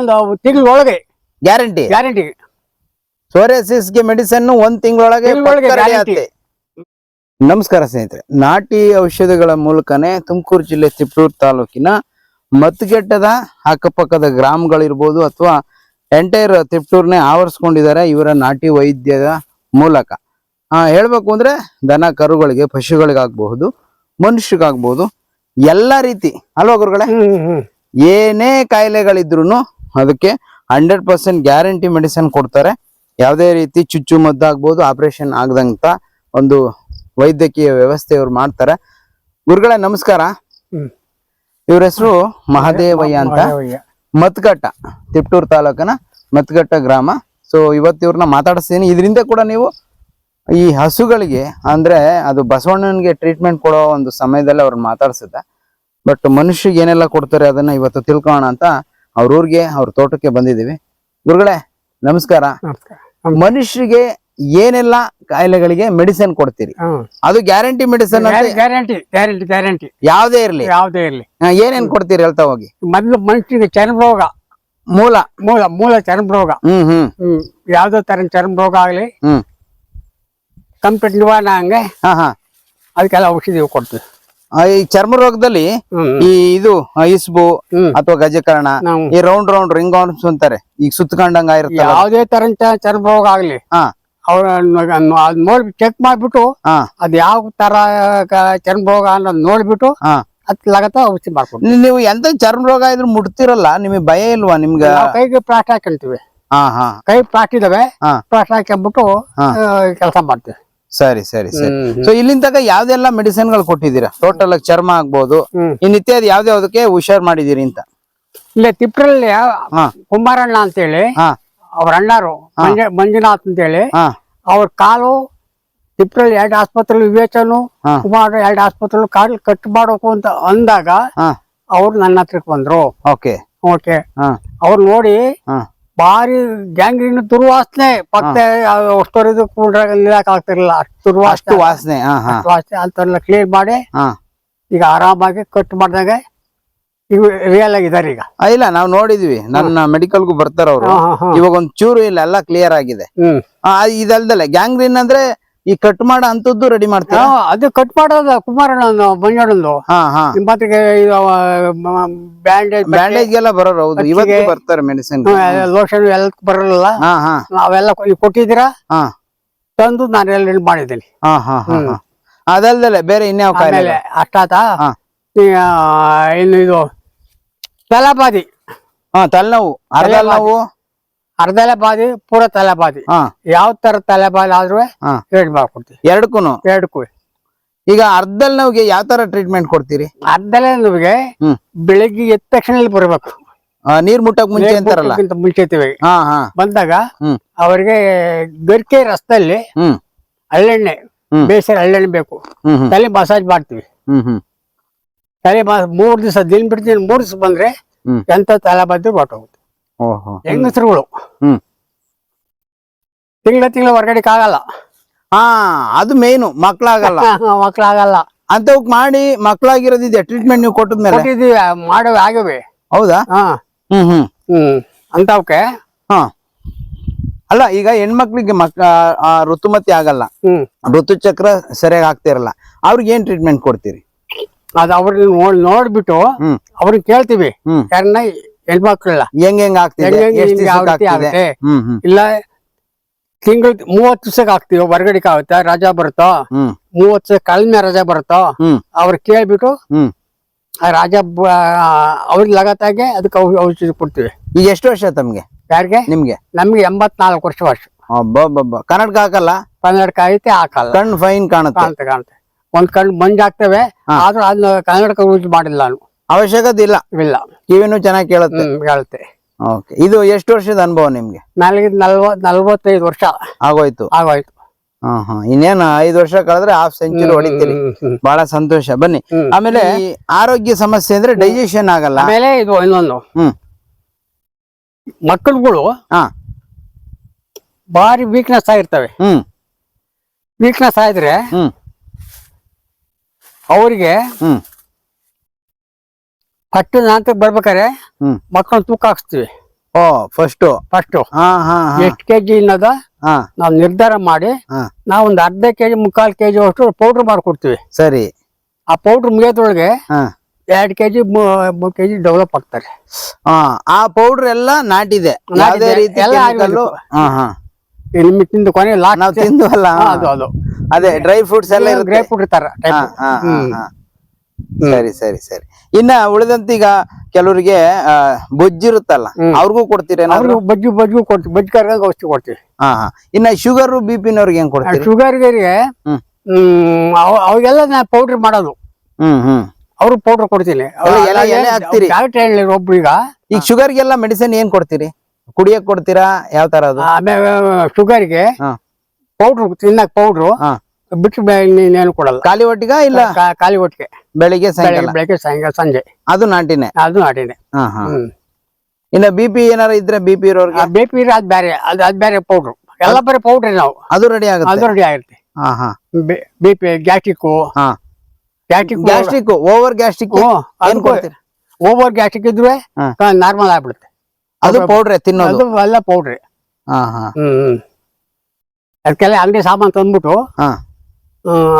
ಒಂದು ತಿಂಗಳೊಳಗೆ guarantee. Guarantee. ಸೋರಿಯಾಸಿಸ್ಗೆ medicine ಒಂದ್ ತಿಂಗಳೊಳಗೆ. ನಮಸ್ಕಾರ ಸ್ನೇಹಿತರೆ ನಾಟಿ ಔಷಧಿಗಳ ಮೂಲಕನೇ ತುಮಕೂರು ಜಿಲ್ಲೆ ತಿಪ್ಟೂರು ತಾಲೂಕಿನ ಮತ್ತಗೆಟ್ಟದ ಅಕ್ಕಪಕ್ಕದ ಗ್ರಾಮಗಳಿರ್ಬೋದು ಅಥವಾ ಎಂಟೈರ್ ತಿಪ್ಟೂರ್ನೇ ಆವರಿಸ್ಕೊಂಡಿದ್ದಾರೆ ಇವರ ನಾಟಿ ವೈದ್ಯದ ಮೂಲಕ. ಆ ಹೇಳ್ಬೇಕು ಅಂದ್ರೆ ದನ ಕರುಗಳಿಗೆ ಪಶುಗಳಿಗಾಗಬಹುದು ಮನುಷ್ಯಗಾಗಬಹುದು ಎಲ್ಲ ರೀತಿ. ಅಲ್ವಾ ಗುರುಗಳೇ? ಏನೇ ಕಾಯಿಲೆಗಳಿದ್ರು ಅದಕ್ಕೆ ಹಂಡ್ರೆಡ್ ಪರ್ಸೆಂಟ್ ಗ್ಯಾರಂಟಿ ಮೆಡಿಸಿನ್ ಕೊಡ್ತಾರೆ. ಯಾವುದೇ ರೀತಿ ಚುಚ್ಚು ಮದ್ದಾಗ್ಬೋದು ಆಪರೇಷನ್ ಆಗದಂತ ಒಂದು ವೈದ್ಯಕೀಯ ವ್ಯವಸ್ಥೆ ಇವ್ರು ಮಾಡ್ತಾರೆ. ಗುರುಗಳೇ ನಮಸ್ಕಾರ. ಇವ್ರ ಹೆಸರು ಮಹಾದೇವಯ್ಯ ಅಂತ. ಮತ್ಕಟ್ಟ ಮತ್ಗಟ್ಟ ತಿಪ್ಟೂರು ತಾಲೂಕಿನ ಮತ್ಗಟ್ಟ ಗ್ರಾಮ. ಸೊ ಇವತ್ತು ಇವ್ರನ್ನ ಮಾತಾಡಿಸ್ತೀನಿ. ಇದರಿಂದ ಕೂಡ ನೀವು ಈ ಹಸುಗಳಿಗೆ ಅಂದ್ರೆ ಅದು ಬಸವಣ್ಣನಿಗೆ ಟ್ರೀಟ್ಮೆಂಟ್ ಕೊಡೋ ಒಂದು ಸಮಯದಲ್ಲಿ ಅವ್ರನ್ನ ಮಾತಾಡ್ಸುತ್ತೆ ಬಟ್ ಮನುಷ್ಯ ಏನೆಲ್ಲ ಕೊಡ್ತಾರೆ ಅದನ್ನ ಇವತ್ತು ತಿಳ್ಕೊಳ್ಳೋಣ ಅಂತ ಅವ್ರ ಊರಿಗೆ ಅವ್ರ ತೋಟಕ್ಕೆ ಬಂದಿದ್ದೀವಿ. ಗುರುಗಳೇ ನಮಸ್ಕಾರ. ನಮಸ್ಕಾರ. ಮನುಷ್ಯರಿಗೆ ಏನೆಲ್ಲ ಕಾಯಿಲೆಗಳಿಗೆ ಮೆಡಿಸಿನ್ ಕೊಡ್ತೀರಿ? ಅದು guarantee medicine guarantee guarantee guarantee ಯಾವ್ದೇ ಇರ್ಲಿ. ಯಾವುದೇ ಇರ್ಲಿ. ಏನೇನ್ ಕೊಡ್ತೀರಿ ಹೇಳ್ತಾ ಹೋಗಿ. ಮೊದ್ಲು ಮನುಷ್ಯನಿಗೆ ಚರ್ಮ ರೋಗ ಮೂಲ. ಮೂಲ ಮೂಲ ಚರ್ಮ ರೋಗ ಹ್ಮ್ ಹ್ಮ್. ಹ್ಮ್. ಯಾವ್ದೋ ತರ ಚರ್ಮ ರೋಗ ಆಗ್ಲಿ ಹ್ಮ್. ಕಂಪ್ಲೀಟ್ ನಿವಾರಣೆ ಹಂಗೆ ಹಾ ಹಾ. ಅದಕ್ಕೆಲ್ಲ ಔಷಧಿ ಕೊಡ್ತೀವಿ. ಆ, ಈ ಚರ್ಮ ರೋಗದಲ್ಲಿ ಈ ಇದು ಆ, ಇಸ್ಬು ಅಥವಾ ಗಜಕರ್ಣ ಈ ರೌಂಡ್ ರೌಂಡ್ ರಿಂಗ್ ಆರ್ಮ್ಸ್ ಅಂತಾರೆ. ಈಗ ಸುತ್ತಕೊಂಡಂಗ ಇರುತ್ತಲ್ಲ. ಯಾವುದೇ ತರ ಚರ್ಮ ರೋಗ ಆಗ್ಲಿ. ಹಾ. ಅವ್ರ ನೋಡಿ ಚೆಕ್ ಮಾಡ್ಬಿಟ್ಟು ಹಾ. ಅದ್ ಯಾವ ತರ ಕ- ಚರ್ಮ ರೋಗ ಅನ್ನೋದ್ ನೋಡ್ಬಿಟ್ಟು ಹಾ. ಅದ್ ಲಗತ್ತ ಔಷಧಿ ನೀ- ನೀವು ಎಂತ ಚರ್ಮ ರೋಗ ಇದ್ರೂ ಮುಟ್ತಿರಲ್ಲ ನಿಮಗೆ ಭಯ ಇಲ್ವಾ ನಿಮ್ಗೆ? ನಾವು ಕೈಗೆ ಪ್ಲಾಸ್ಟ್ ಹಾಕೊಂತೀವಿ ಹಾ ಹಾ. ಕೈ ಪ್ಲಾಸ್ಟ್ ಇದಾವೆ ಹಾ. ಪ್ಲಾಸ್ಟ್ ಹಾಕೊಂಡ್ಬಿಟ್ಟು ಹಾ. ಕೆಲಸ ಮಾಡ್ತೀವಿ. ಸರಿ ಸರಿ ಸರಿ. ಸೊ ಇಲ್ಲಿಂದ ತನಕ ಯಾವ್ದೆಲ್ಲ ಮೆಡಿಸಿನ್ಗಳು ಕೊಟ್ಟಿದ್ದೀರಾ? ಟೋಟಲ್ ಚರ್ಮ ಆಗ್ಬೋದು. ಇನ್ನಿತ್ಯಾದಿ ಯಾವ್ದ್ಯಾವ್ದಕ್ಕೆ ಹುಷಾರ್ ಮಾಡಿದೀರಿ ಅಂತ? ಇಲ್ಲ ತಿಪ್ರಲ್ಲಿ ಹಾ. ಕುಮಾರಣ್ಣ ಅಂತೇಳಿ. ಅವ್ರ ಅಣ್ಣಾರು ಮಂಜ ಮಂಜುನಾಥ್ ಅಂತೇಳಿ. ಅವ್ರ ಕಾಲು ತಿಪ್ರಲ್ಲಿ ಎರಡು ಆಸ್ಪತ್ರೆ ವಿವೇಚನು. ಕುಮಾರ ಎರಡು ಆಸ್ಪತ್ರೆ ಕಾಲು ಕಟ್ ಮಾಡಬೇಕು ಅಂತ ಅಂದಾಗ ಅವ್ರು ನನ್ನ ಹತ್ರಕ್ಕೆ ಬಂದ್ರು. ಓಕೆ. ಓಕೆ. ಅವ್ರು ನೋಡಿ ಭಾರಿ ಗ್ಯಾಂಗ್ರೀನ್ ದುರ್ವಾಸನೆ ಪಕ್ಕ ಅಷ್ಟೊರಿದು ಕೂಡ ನಿಲ್ಲಕ್ ಆಗ್ತಿರ್ಲಿಲ್ಲ. ಅಷ್ಟು ದುರ್ವಾಸನೆ. ಅಷ್ಟು ವಾಸನೆ ಹಾ ಹಾ. ಅಷ್ಟು ವಾಸನೆ. ಅಂತೆಲ್ಲ ಕ್ಲೀನ್ ಮಾಡಿ ಹಾ. ಈಗ ಆರಾಮಾಗಿ ಕಟ್ ಮಾಡಿದಾಗ ಈಗ ರಿಯಲ್ ಆಗಿದ್ದಾರೆ ಈಗ. ಆ, ಇಲ್ಲ ನಾವು ನೋಡಿದ್ವಿ. ನನ್ನ ಮೆಡಿಕಲ್ಗೂ ಬರ್ತಾರ ಅವರು ಹಾ, ಹಾ, ಹಾ. ಇವಾಗ ಒಂದ್ ಚೂರು ಇಲ್ಲ ಎಲ್ಲ ಕ್ಲಿಯರ್ ಆಗಿದೆ. ಹ್ಮ್. ಆ, ಇದಲ್ದಲೆ ಗ್ಯಾಂಗ್ರೀನ್ ಅಂದ್ರೆ ಈ ಕಟ್ ಮಾಡೋ ಅಂತದ್ದು ರೆಡಿ ಮಾಡ್ತೀರಾ? ಅದು ಕಟ್ ಮಾಡೋದು ಕುಮಾರಣ್ಣ ಮಂಜಣ್ಣಂದು ಹಾ ಹಾ. ಮತ್ತೆ ಬ್ಯಾಂಡೇಜ್ ಬ್ಯಾಂಡೇಜ್ ಎಲ್ಲ ಬರೋರು ಹೌದು. ಇವಾಗ ಇವತ್ತು ಬರ್ತಾರೆ ಮೆಡಿಸಿನ್ ಲೋಷನ್ ಎಲ್ಲ ಬರಲ್ಲ ಹಾ ಹಾ. ಅವೆಲ್ಲ ನೀವು ಕೊಟ್ಟಿದ್ದೀರಾ? ಹಾ. ತಂದು ನಾನು ಎಲ್ಲ ಮಾಡಿದ್ದೀನಿ. ಹಾ ಹಾ ಹಾ ಹಾ. ಅದಲ್ದಲೆ ಬೇರೆ ಇನ್ಯಾವ ಕಾಯಿಲೆ ಆಮೇಲೆ ಅಷ್ಟಾತ ಹಾ. ಈ, ಆ, ಇನ್ನು ಇದು ತಲಾಪಾದಿ ಹಾ ತಲೆನೋವು. ಅರ್ಧ ನೋವು ಅರ್ಧಲೆ ಬಾದಿ ಪೂರ ತಲೆಬಾದಿ ಹಾ. ಯಾವ ತರ ತಲೆಬಾದಿ ಆದ್ರೂ ಹಾ. ರೇಟ್ ಮಾಡ್ಕೊಡ್ತೀವಿ. ಎರಡಕ್ಕೂನು? ಎರಡಕ್ಕೂ. ಈಗ ಅರ್ಧಲ್ ನೋವಿಗೆ ಯಾವ ತರ ಟ್ರೀಟ್ಮೆಂಟ್ ಕೊಡ್ತೀರಿ? ಅರ್ಧಲೆ ನಮಗೆ ಹ್ಮ್. ಬೆಳಿಗ್ಗೆ ಎದ್ದ ತಕ್ಷಣ ಇಲ್ಲಿ ಬರ್ಬೇಕು. ಆ, ನೀರ್ ಮುಟ್ಟಕ್ ಮುಂಚೆ ಅಂತಾರಲ್ಲ? ಮುಂಚೆ ಹಾ ಹಾ. ಬಂದಾಗ ಹ್ಮ್. ಅವರಿಗೆ ಗರ್ಕೆ ರಸ್ತೆಯಲ್ಲಿ ಹ್ಮ್. ಹಳ್ಳೆಣ್ಣೆ ಹ್ಮ್. ಬೇಸಿಗೆ ಹಳ್ಳೆಣ್ಣೆ ಬೇಕು. ಹ್ಮ್ ಹ್ಮ್. ತಲೆ ಮಸಾಜ್ ಮಾಡ್ತೀವಿ. ಹ್ಮ್ ಹ್ಮ್. ತಲೆ ಮಾ- ಮೂರ್ ದಿವಸ ದಿನ ಬಿಡ್ತೀನಿ ಮೂರ್ ದಿವಸ ಬಂದ್ರೆ ಹ್ಮ್. ಎಂತ ತಲೆ ಬದ್ದು ಹೊಟ್ಟೋಗುತ್ತೆ ಓಹೋ. ಹೆಂಗಸರುಗಳು. ಹ್ಮ್. ತಿಂಗಳ ತಿಂಗಳ ಹೊರಗಡೆ ಆಗಲ್ಲ ಹಾ ಅದು ಮೇನು ಮಕ್ಳಾಗಲ್ಲ. ಮಕ್ಳಾಗಲ್ಲ. ಅಂತವಕ್ ಮಾಡಿ ಮಕ್ಳಾಗಿರೋದಿದೆ ಟ್ರೀಟ್ಮೆಂಟ್ ನೀವು ಕೊಟ್ಟದ್ಮೇಲೆ. ಮೇಲೆ ಮಾಡೋ ಆಗವೆ. ಹೌದಾ? ಹಾ. ಹ್ಮ್ ಹ್ಮ್. ಹ್ಮ್ ಅಂತವಕ್ಕೆ ಹಾ. ಅಲ್ಲ ಈಗ ಹೆಣ್ಮಕ್ಳಿಗೆ ಮಕ್ ಋತುಮತಿ ಆಗಲ್ಲ. ಋತುಚಕ್ರ ಸರಿಯಾಗಿ ಆಗ್ತಿರಲ್ಲ ಅವ್ರಿಗೆ ಏನ್ ಟ್ರೀಟ್ಮೆಂಟ್ ಕೊಡ್ತೀರಿ? ಅದ್ ಅವ್ರಿಗೆ ನೋಡ್ ನೋಡ್ಬಿಟ್ಟು ಅವ್ರಿಗೆ ಕೇಳ್ತೀವಿ. ಯಾರನ್ನ ಹೆಣ್ಮಕ್ಳಲ್ಲ ಹೆಂಗ್ ಹೆಂಗ್ ಆಗ್ತಿದೆ? ಹೆಂಗ್ ಹೆಂಗ್ ಎಷ್ಟ್ ಯಾವ ದಿವ್ಸಕ್ಕೆ ರೀತಿ ಆಗ್ತಿದೆ? ಆಗುತ್ತೆ? ಹ್ಮ್ ಹ್ಮ್. ಇಲ್ಲ ತಿಂಗಳ ಮೂವತ್ ದಿವ್ಸಕ್ಕೆ ಹಾಕ್ತಿವಿ ಹೊರಗಡೆಗೆ ಆಗುತ್ತಾ ರಜಾ ಬರುತ್ತೋ? ಹ್ಮ್. ಮೂವತ್ ದಿವಸ ಕಳ್ಮೆ ರಜಾ ಬರುತ್ತೋ? ಹ್ಮ್. ಅವ್ರ ಕೇಳ್ಬಿಟ್ಟು ಹ್ಮ್. ಆ ರಾಜ ಅವ್ರಿಗೆ ಲಗತ್ತಾಗೆ ಅದಕ್ಕೆ ಔ- ಔಷಧಿ ಕೊಡ್ತೀವಿ. ಈಗ ಎಷ್ಟು ವರ್ಷ ತಮ್ಗೆ? ಯಾರಿಗೆ? ನಿಮ್ಗೆ? ನಮ್ಗೆ ಎಂಬತ್ನಾಲ್ಕು ವರ್ಷ ವರ್ಷ. ಅಬ್ಬಬ್ಬಬ್ಬ. ಕನ್ನಡಕ ಹಾಕಲ್ಲ? ಕನ್ನಡಕ ಐತೆ ಹಾಕಲ್ಲ. ಕಣ್ಣು ಫೈನ್ ಕಾಣುತ್ತೆ. ಕಾಣುತ್ತೆ ಕಾಣುತ್ತೆ ಒಂದ್ ಕಣ್ಣು ಮಂಜಾಗ್ತವೆ ಆದ್ರೂ ಅದನ್ನ ಕನ್ನಡಕ ಯೂಸ್ ಮಾಡಿಲ್ಲ ನಾನು. ಅವಶ್ಯಕತೆ ಇಲ್ಲ. ಇಲ್ಲ ಕಿವಿನೂ ಚೆನ್ನಾಗಿ ಕೇಳುತ್ತೆ. ಹೇಳ್ತಾರೆ ಹೇಳುತ್ತೆ ಓಕೆ. ಇದು ಎಷ್ಟು ವರ್ಷದ ಅನುಭವ ನಿಮ್ಗೆ? ನನಗೆ ನಲ್ವತ್ ನಲ್ವತ್ತೈದು ವರ್ಷ. ಆಗೋಯ್ತು. ಆಗೋಯ್ತು. ಹಾ ಹಾ. ಇನ್ನೇನು ಐದು ವರ್ಷ ಕಳೆದ್ರೆ ಹಾಫ್ ಸೆಂಚುರಿ ಹೊಡಿತೀರಿ. ಬಹಳ ಸಂತೋಷ. ಬನ್ನಿ. ಆಮೇಲೆ ಈ ಆರೋಗ್ಯ ಸಮಸ್ಯೆ ಅಂದ್ರೆ ಡೈಜೆಷನ್ ಆಗಲ್ಲ. ಆಮೇಲೆ ಇದು ಇನ್ನೊಂದು. ಹ್ಮ್. ಮಕ್ಕಳುಗಳು ಹಾ. ಭಾರಿ ವೀಕ್ನೆಸ್ ಆಗಿರ್ತವೆ. ಹ್ಮ್. ವೀಕ್ನೆಸ್ ಆದ್ರೆ ಹ್ಮ್. ಅವರಿಗೆ ಹ್ಮ್. ಪಟ್ಟು ನಂತರ ಬರ್ಬೇಕಾರೆ ಹ್ಮ್. ತೂಕ ಹಾಕ್ಸ್ತೀವಿ. ಓ ಫಸ್ಟ್ ಫಸ್ಟ್ ಹಾ ಹಾ ಹಾ. ಎಷ್ಟು ಕೆಜಿ ಅನ್ನೋದ ಹಾ. ನಾವು ನಿರ್ಧಾರ ಮಾಡಿ ಹಾ. ನಾವು ಒಂದು ಅರ್ಧ ಕೆಜಿ ಮುಕ್ಕಾಲು ಕೆಜಿ ಅಷ್ಟು ಪೌಡರ್ ಮಾಡ್ಕೊಡ್ತೀವಿ. ಸರಿ. ಆ ಪೌಡರ್ ಮುಗಿಯೋದ್ರೊಳಗೆ ಹಾ. ಎರಡು ಕೆಜಿ ಮೂರು ಕೆಜಿ ಡೆವಲಪ್ ಆಗ್ತಾರೆ. ಹಾ ಆ ಪೌಡರ್ ಎಲ್ಲ ನಾಟಿದೆ. ಯಾವುದೇ ರೀತಿ ಎಲ್ಲ chemical- ಆಯುರ್ವೇದಿಕ್. ಹಾ ಹಾ. ಈ ತಿಂದು ಕೊನೆ ಲಾಸ್ಟ್ ನಾವ್ ತಿಂದ್ವಲ್ಲ ಅದು ಅದು. ಅದೇ ಡ್ರೈ ಫ್ರೂಟ್ಸ್ ಎಲ್ಲ ಇರುತ್ತೆ. ಗ್ರೇಪ್ ಇರ್ತಾರ ಹಾ, ಹಾ, ಹಾ, ಹಾ. ಸರಿ ಸರಿ ಸರಿ. ಇನ್ನ ಉಳಿದಂತ ಈಗ ಕೆಲವರಿಗೆ ಬೊಜ್ಜಿರುತ್ತಲ್ಲ. ಅವ್ರಿಗೂ ಕೊಡ್ತೀರ ಬಜ್ಜಿ ಬಜ್ಜು ಬಜ್ಜು ಕೊಡ್ತೀವಿ. ಬಜ್ಜಿ ಕರ್ಗಂಗ ಔಷಧಿ ಕೊಡ್ತೀವಿ. ಹಾ ಹಾ. ಇನ್ನ ಶುಗರ್ ಬಿ ಪಿನವ್ರಿಗೆ ಹೆಂಗ್ ಕೊಡ್ತೀವಿ ಶುಗರ್ಗೆ ಅವಾಗೆಲ್ಲ ನಾ ಪೌಡರ್ ಮಾಡೋದು. ಹ್ಮ್ ಹ್ಮ್. ಅವ್ರಿಗೆ ಪೌಡರ್ ಕೊಡ್ತೀನಿ. ಒಬ್ರು ಈಗ. ಈಗ ಶುಗರ್ಗೆಲ್ಲ ಮೆಡಿಸಿನ್ ಏನ್ ಕೊಡ್ತೀರಿ? ಕುಡಿಯಕ್ ಕೊಡ್ತೀರಾ? ಯಾವ ತರ ಅದು ಆಮೇಲೆ ಶುಗರ್ಗೆ ಪೌಡ್ರು ತಿನ್ನಕ್ ಪೌಡ್ರು ಬಿಟ್ಟು ಕೊಡಲ್ಲ. ಖಾಲಿ ಒಟ್ಟಿಗೆ ಇಲ್ಲ? ಖಾಲಿ ಒಟ್ಟಿಗೆ. ಬೆಳಿಗ್ಗೆ ಸಾಯಂಕಾಲ? ಬೆಳಗ್ಗೆ ಸಾಯಂಕಾಲ ಸಂಜೆ. ಅದು ನಾಟಿನೇ? ಅದು ನಾಟಿನೇ. ಹಾ ಹಾ. ಹ್ಮ್. ಇನ್ನ ಬಿ ಪಿ ಏನಾರ ಇದ್ರೆ ಬಿ ಪಿ ಇರೋರ್ಗೆ? ಬಿ ಪಿ ಇರೋ ಅದ್ ಬೇರೆ ಅದು ಅದ್ ಬೇರೆ ಪೌಡ್ರು ಎಲ್ಲ ಬೇರೆ ಪೌಡ್ರಿ ನಾವು. ಅದು ರೆಡಿ ಆಗುತ್ತೆ? ಅದು ರೆಡಿ ಆಗಿರುತ್ತೆ ಹಾ ಹಾ. ಬಿ ಪಿ ಗ್ಯಾಸ್ಟಿಕ್ಕು ಹಾ. ಗ್ಯಾಸ್ಟಿಕ್ ಗ್ಯಾಸ್ಟ್ರಿಕ್ ಓವರ್ ಗ್ಯಾಸ್ಟ್ರಿಕ್ ಏನ್ ಕೊಡ್ತೀರಿ? ಓವರ್ ಗ್ಯಾಸ್ಟಿಕ್ ಇದ್ರೆ ನಾರ್ಮಲ್ ಆಗ್ಬಿಡುತ್ತೆ. ಅದು ಪೌಡ್ರೆ ತಿನ್ನೋದು? ಅದು ಎಲ್ಲ ಪೌಡ್ರಿ ಅದಕ್ಕೆಲ್ಲ ಅಂಗಡಿ ಸಾಮಾನು ತಂದ್ಬಿಟ್ಟು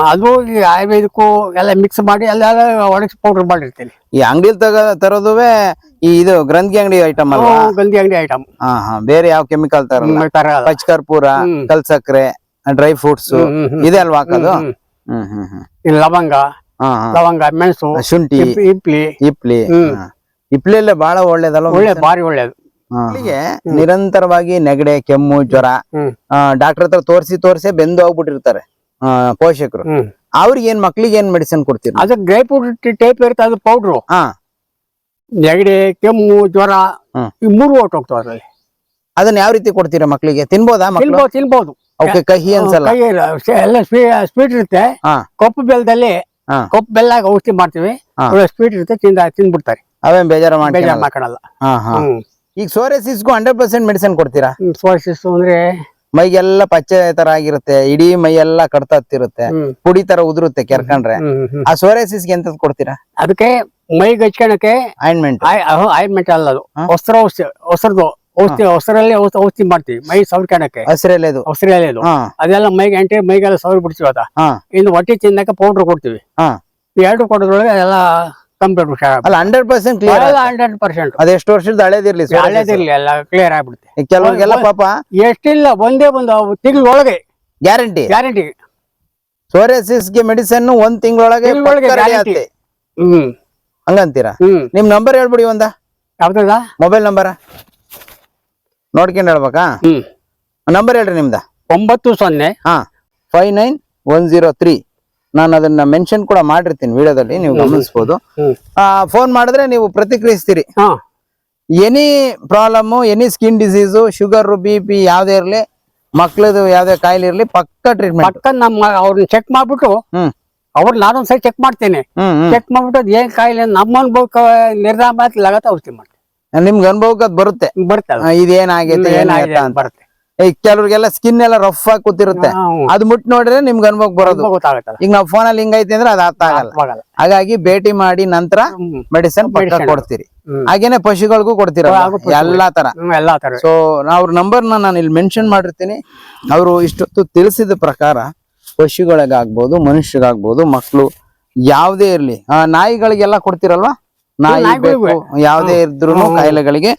ಅದು ಈ ಆಯುರ್ವೇದಿಕ್ಕೂ ಎಲ್ಲ ಮಿಕ್ಸ್ ಮಾಡಿ ಎಲ್ಲ ಒಣಗಿಸಿ ಪೌಡರ್ ಮಾಡಿರ್ತೀನಿ. ಈ ಅಂಗಡಿಲಿ ತಗ ತರೋದುವೆ ಈ ಇದು ಗ್ರಂಥಿ ಅಂಗಡಿ ಐಟಮ್ ಅಲ್ಲ ಗ್ರಂಥಿ ಗಂಧಿ ಅಂಗಡಿ ಐಟಮ್ ಹಾ ಹಾ ಬೇರೆ ಯಾವ ಕೆಮಿಕಲ್ ತರ ತರಲ್ಲ ಪಚ್ಕರ್ಪೂರ ಕಲ್ ಸಕ್ಕರೆ ಡ್ರೈ ಫ್ರೂಟ್ಸ್ ಹ್ಮ್, ಹ್ಮ್, ಹ್ಮ್. ಇದೆ ಅಲ್ವಾ ಹಾಕೋದು? ಹ್ಮ್, ಹ್ಮ್ ಹ್ಮ್. ಹ್ಮ್ ಈ ಲವಂಗ ಹಾ ಹಾ. ಲವಂಗ ಮೆಣಸು ಶುಂಠಿ ಇಪ್- ಇಪ್ಲಿ. ಇಪ್ಲಿ. ಹ್ಮ್. ಇಪ್ಲಿಯಲ್ಲೇ ಬಹಳ ಒಳ್ಳೇದಲ್ಲ ಒಳ್ಳೆ ಬಾರಿ ಒಳ್ಳೇದು. ನಿರಂತರವಾಗಿ ನೆಗಡೆ ಕೆಮ್ಮು ಜ್ವರ ಹ್ಮ್. ಡಾಕ್ಟರ್ ಹತ್ರ ತೋರಿಸಿ ತೋರಿಸಿ ಬೆಂದು ಹೋಗ್ಬಿಟ್ಟಿರ್ತಾರೆ. ಪೋಷಕರು. ಅವ್ರಿಗೆ ಏನ್ ಮಕ್ಳಿಗೆ ಏನ್ ಮೆಡಿಸಿನ್ ಕೊಡ್ತೀರಿ? ಅದು ಗ್ರೇಪ್ ಟೈಪ್ ಇರುತ್ತೆ ಅದು ಪೌಡ್ರು ಹಾ. ನೆಗಡಿ ಕೆಮ್ಮು ಜ್ವರ. ಈ ಮೂರು ಓಟ್ ಹೋಗ್ತಾವ ಅದ್ರಲ್ಲಿ. ಅದನ್ನ ಯಾವ ರೀತಿ ಕೊಡ್ತೀರಾ ಮಕ್ಳಿಗೆ? ತಿನ್ಬೋದಾ ತಿನ್ಬೋದು ತಿನ್ಬೋದು. ಅವಕ್ಕೆ ಕಹಿ ಅನ್ಸಲ್ಲ? ಎಲ್ಲ ಸ್ವೀಟ್ ಇರುತ್ತೆ. ಹಾ. ಕಪ್ಪು ಬೆಲ್ಲದಲ್ಲಿ ಹಾ. ಕಪ್ಪು ಬೆಲ್ಲ ಔಷಧಿ ಮಾಡ್ತೀವಿ. ಹಾ. ಸ್ವೀಟ್ ಇರುತ್ತೆ ತಿಂದ ತಿಂದ್ಬಿಡ್ತಾರೆ ಅವೇನ್ ಬೇಜಾರು ಬೇಜಾರ್ ಮಾಡ್ಕೊಳಲ್ಲ. ಹಾ ಹಾ. ಹ್ಮ್. ಈಗ ಸೋರೆಸಿಸ್ಗೂ ಹಂಡ್ರೆಡ್ ಪರ್ಸೆಂಟ್ ಮೆಡಿಸಿನ್ ಕೊಡ್ತೀರಾ? ಸೋರೆಸಿಸ್ ಅಂದ್ರೆ ಮೈಗೆಲ್ಲ ಪಚ್ಚೆ ತರ ಆಗಿರುತ್ತೆ ಇಡೀ ಮೈ ಎಲ್ಲ ಕಡ್ತತ್ತಿರುತ್ತೆ ಪುಡಿ ತರ ಉದುರುತ್ತೆ ಕೆರ್ಕೊಂಡ್ರೆ. ಆ ಸೋರೆಸಿಸ್ಗೆ ಎಂತದ್ ಕೊಡ್ತೀರಾ? ಅದಕ್ಕೆ ಮೈ ಗಚ್ಕೊಳಕ್ಕೆ ಆಯಿಂಟ್ಮೆಂಟ್. ಆಯಿಂಟ್ಮೆಂಟ್ ಅಲ್ಲ ಅದು. ಹೊಸರ ಔಷಧಿ ಹೊಸರದು ಔಷಧಿ ಹೊಸರಲ್ಲಿ ಔಷಧಿ ಮಾಡ್ತೀವಿ ಮೈ ಸವರ್ಕೊಳಕ್ಕೆ ಹಸಿರೆಲೆದು ಹಸಿರಲ್ಲೇದು ಅದು. ಅದೆಲ್ಲ ಮೈಗೆ ಅಂಟಿ ಮೈಗೆಲ್ಲ ಸವರ್ ಬಿಡ್ಸಿ ಅದ ಹಾ. ಇನ್ನು ಹೊಟ್ಟೆ ತಿನ್ನಕ್ಕೆ ಪೌಡರ್ ಕೊಡ್ತೀವಿ. ಎರಡು ಕೊಡೋದ್ರೊಳಗೆ ಎಲ್ಲ ಕಂಪ್ಲೀಟ್ ಹುಷಾರ ಅಲ್ಲ hundred percent clear hundred percent ಅದ್ ಎಷ್ಟು ವರ್ಷದ ಹಳೇದಿರ್ಲಿ psoriasis. ಹಳ್ಳೇದಿರ್ಲಿ ಎಲ್ಲ ಕ್ಲಿಯರ್ ಆಗ್ಬಿಡುತ್ತೆ ಕೆಲವ್ರಿಗೆಲ್ಲ ಪಾಪ ಎಷ್ಟಿಲ್ಲ ಒಂದೇ ಒಂದು ತಿಂಗಳೊಳಗೆ. ಗ್ಯಾರಂಟಿ ಗ್ಯಾರಂಟಿ ಗೆ ಮೆಡಿಸಿನ್ ಒಂದ್ ತಿಂಗಳೊಳಗೆ ತಿಂಗ್ಳೊಳಗೆ guarantee. ಹ್ಮ್. ಹಂಗಂತೀರಾ? ಹ್ಮ್. ನಿಮ್ ನಂಬರ್ ಹೇಳ್ಬಿಡಿ ಒಂದ. ಯಾವ್ದದ? ಮೊಬೈಲ್ ನಂಬರ್ ನೋಡ್ಕೊಂಡ್ ಹೇಳ್ಬೇಕಾ? ಹ್ಮ್. ನಂಬರ್ ಹೇಳ್ರಿ ನಿಮ್ದ. ಒಂಬತ್ತು ಸೊನ್ನೆ ಹಾ. Five nine one zero three ನಾನು ಅದನ್ನ ಮೆನ್ಷನ್ ಕೂಡ ಮಾಡಿರ್ತೀನಿ ವಿಡಿಯೋದಲ್ಲಿ ನೀವು ಗಮನಿಸಬಹುದು ಫೋನ್ ಮಾಡಿದ್ರೆ ನೀವು ಪ್ರತಿಕ್ರಿಯಿಸ್ತೀರಿ. ಹಾ. Any problem any skin disease sugar B P ಯಾವ್ದೇ ಇರ್ಲಿ ಮಕ್ಳದು ಯಾವ್ದೇ ಕಾಯಿಲೆ ಇರ್ಲಿ ಪಕ್ಕ ಟ್ರೀಟ್ಮೆಂಟ್ ಪಕ್ಕ ನಮ್ಮ ಅವ್ರನ್ನ ಚೆಕ್ ಮಾಡ್ಬಿಟ್ಟು ಅವ್ರು ನಾನೊಂದ್ಸರಿ ಚೆಕ್ ಮಾಡ್ತೇನೆ. ಚೆಕ್ ಮಾಡ್ಬಿಟ್ಟು ಏನ್ ಕಾಯಿಲೆ ನಮ್ಮ ಅನುಭವಕ್ಕೆ ನಿರ್ಧಾರ ಮಾಡಿ ಲಗತ್ತ ಔಷಧಿ ಮಾಡ್ತೀನಿ. ನಿಮ್ಗೆ ಅನುಭವಕ್ಕೆ ಅದ್ ಬರುತ್ತೆ. ಬರ್ತದೆ. ಇದೇನಾಗೈತೆ ಏನಾಗೈತೆ ಅಂತ ಬರುತ್ತೆ. ಈಗ ಕೆಲವ್ರಿಗೆಲ್ಲ ಸ್ಕಿನ್ ಎಲ್ಲ ರಫ್ ಆಗಿ ಕೂತಿರುತ್ತೆ. ಅದ್ ಮುಟ್ ನೋಡಿದ್ರೆ ನಿಮ್ಗೆ ಅನುಭವ ಬರೋದು. ಈಗ ನಾವು ಫೋನ್ ಅಲ್ಲಿ ಹಿಂಗೈತಿ ಅಂದ್ರೆ ಅದ್ ಅರ್ಥ ಆಗಲ್ಲ. ಹಾಗಾಗಿ ಭೇಟಿ ಮಾಡಿ ನಂತರ ಮೆಡಿಸನ್ ಪಕ್ಕ. ಕೊಡ್ತೀರಿ. ಹಾಗೇನೆ ಪಶುಗಳಿಗೂ ಕೊಡ್ತೀರ ಎಲ್ಲಾ ತರ. ಸೊ ಅವ್ರ ನಂಬರ್ನ ನಾನು ಇಲ್ಲಿ ಮೆನ್ಷನ್ ಮಾಡಿರ್ತೀನಿ. ಅವರು ಇಷ್ಟೊತ್ತು ತಿಳಿಸಿದ ಪ್ರಕಾರ ಪಶುಗಳಿಗಾಗ್ಬೋದು ಮನುಷ್ಯಗಾಗ್ಬೋದು ಮಕ್ಕಳು ಯಾವುದೇ ಇರ್ಲಿ ನಾಯಿಗಳಿಗೆಲ್ಲ ಕೊಡ್ತಿರಲ್ವಾ? ನಾಯಿ. ಬೇಕು ಯಾವುದೇ ಇದ್ರು ಕಾಯಿಲೆಗಳಿಗೆ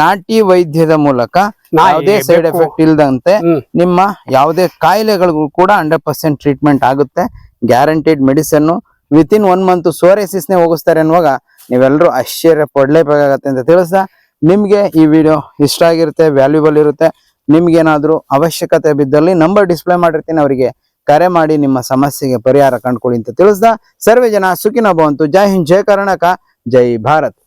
ನಾಟಿ ವೈದ್ಯದ ಮೂಲಕ ಯಾವುದೇ ಸೈಡ್ ಎಫೆಕ್ಟ್ ಇಲ್ದಂತೆ ನಿಮ್ಮ ಯಾವುದೇ ಕಾಯಿಲೆಗಳಿಗೂ ಕೂಡ ಹಂಡ್ರೆಡ್ ಪರ್ಸೆಂಟ್ ಟ್ರೀಟ್ಮೆಂಟ್ ಆಗುತ್ತೆ. Guaranteed medicine with in one month ಸೋರೆಸಿಸ್ನೇ ಹೋಗಿಸ್ತಾರೆ ಅನ್ನುವಾಗ ನೀವೆಲ್ಲರೂ ಆಶ್ಚರ್ಯ ಪಡ್ಲೇಬೇಕಾಗತ್ತೆ ಅಂತ ತಿಳಿಸ್ದ. ನಿಮ್ಗೆ ಈ ವಿಡಿಯೋ ಇಷ್ಟ ಆಗಿರುತ್ತೆ ವ್ಯಾಲ್ಯೂಬಲ್ ಇರುತ್ತೆ ನಿಮ್ಗೇನಾದ್ರೂ ಅವಶ್ಯಕತೆ ಬಿದ್ದಲ್ಲಿ ನಂಬರ್ ಡಿಸ್ಪ್ಲೇ ಮಾಡಿರ್ತೀನಿ ಅವರಿಗೆ ಕರೆ ಮಾಡಿ ನಿಮ್ಮ ಸಮಸ್ಯೆಗೆ ಪರಿಹಾರ ಕಂಡುಕೊಳ್ಳಿ ಅಂತ ತಿಳಿಸ್ದ. ಸರ್ವೇ ಜನ ಸುಖಿನ ಬಂತು ಜೈ ಹಿಂದ್ ಜಯ ಕರ್ನಾಟಕ. ಜೈ ಭಾರತ್.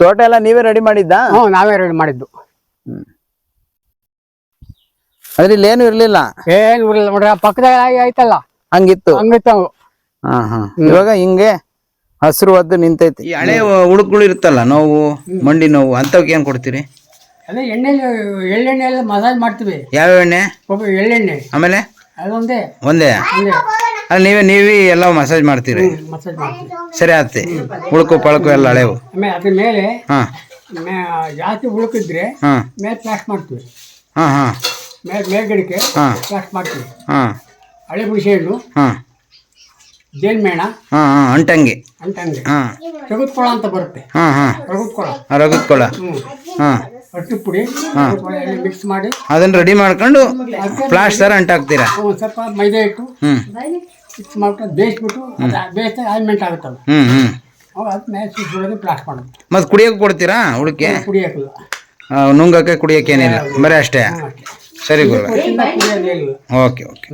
ತೋಟ ಎಲ್ಲ ನೀವೇ ರೆಡಿ ಮಾಡಿದ್ದಾ? ನಾವೇ ರೆಡಿ ಮಾಡಿದ್ದು. ಅದ್ರಲ್ಲಿ ಏನು ಇರ್ಲಿಲ್ಲ? ಏನ್ ಇರ್ಲಿಲ್ಲ ನೋಡ್ರಿ ಆ ಪಕ್ಕದಾಗ ಹಂಗಿತ್ತು. ಹಂಗಿತ್ತು ಅವು. ಹಾ ಹಾ. ಇವಾಗ ಹಿಂಗೆ ಹಸಿರು ಒದ್ದು ನಿಂತೈತಿ. ಈ ಹಳೆ ಉಳುಕುಗಳು ಇರುತ್ತಲ್ಲ ನೋವು ಮಂಡಿ ನೋವು ಅಂತವಕ್ಕೆ ಏನ್ ಕೊಡ್ತೀರಿ? ಅದೇ ಎಣ್ಣೆ ಎಳ್ಳೆಣ್ಣೆ ಎಲ್ಲ ಮಸಾಜ್ ಮಾಡ್ತೀವಿ. ಯಾವ ಎಣ್ಣೆ? ಒಬ್ಬ ಎಳ್ಳೆಣ್ಣೆ. ಆಮೇಲೆ? ಅದೊಂದೇ. ಒಂದೇ? ಅಲ್ಲಿ ನೀವೇ ನೀವೇ ಎಲ್ಲ ಮಸಾಜ್ ಮಾಡ್ತೀರಿ. ಮಸಾಜ್ ಮಾಡ್ತೀವಿ. ಸರಿ ಆತ್ತೆ ಉಳುಕು ಪಳಕು ಎಲ್ಲ ಹಳೆವು. ಆಮೇಲೆ ಅದ್ರ ಮೇಲೆ ಹಾಂ. ಮೇ ಜಾಸ್ತಿ ಉಳುಕಿದ್ರೆ ಹಾಂ. ಮೇಲೆ ಪ್ಲಾಸ್ಟ್ ಮಾಡ್ತೀವಿ. ಹಾಂ ಹಾಂ. ಮೇಲೆ ಮೇಲ್ಗಡೆಗೆ ಹಾ. ಪ್ಲಾಸ್ಟ್ ಮಾಡ್ತೀವಿ. ಹಾಂ. ಹಳೆ ಹುಣಸೆ ಹಣ್ಣು ಹಾಂ. ಜೇನು ಮೇಣ ಹಾಂ ಹಾಂ ಅಂಟಂಗೆ. ಅಂತಂದ್ರೆ ಹಾಂ. ತೆಗೆದುಕೊಳ ಅಂತ ಬರುತ್ತೆ. ಹಾಂ ಹಾಂ. ರಗುತ್ಕೊಳ ರಗುತ್ಕೊಳ ಹ್ಞೂ ಹಾಂ. ಅಟ್ಟಿ ಪುಡಿ ಮಿಕ್ಸ್ ಮಾಡಿ. ಅದನ್ನ ರೆಡಿ ಮಾಡ್ಕೊಂಡು ಫ್ಲಾಶ್ ತರ ಅಂಟಾಕ್ತೀರಾ? ಒಂದು ಸ್ವಲ್ಪ ಮೈದಾ ಹಿಟ್ಟು ಮಿಕ್ಸ್ ಮಾಡ್ಕೊಂಡು ಬೇಯಿಸ್ಬಿಟ್ಟು ಆಯಿಲ್ಮೆಂಟ್ ಆಗುತ್ತಲ್ಲ ಅವಾಗ ಅದು ಮಾಡೋದು. ಮತ್ತು ಕುಡಿಯೋಕೆ ಕೊಡ್ತೀರಾ ಉಳಿಕೆ ಕುಡಿಯೋಕ್ಕಿಲ್ಲ. ನುಂಗಕ್ಕೆ ಕುಡಿಯಕ್ಕೆ ಏನಿಲ್ಲ ಬರೀ ಅಷ್ಟೇ. ಸರಿ ಗುರು ಕುಡಿಯೋದೇನಿಲ್ಲ ಓಕೆ ಓಕೆ.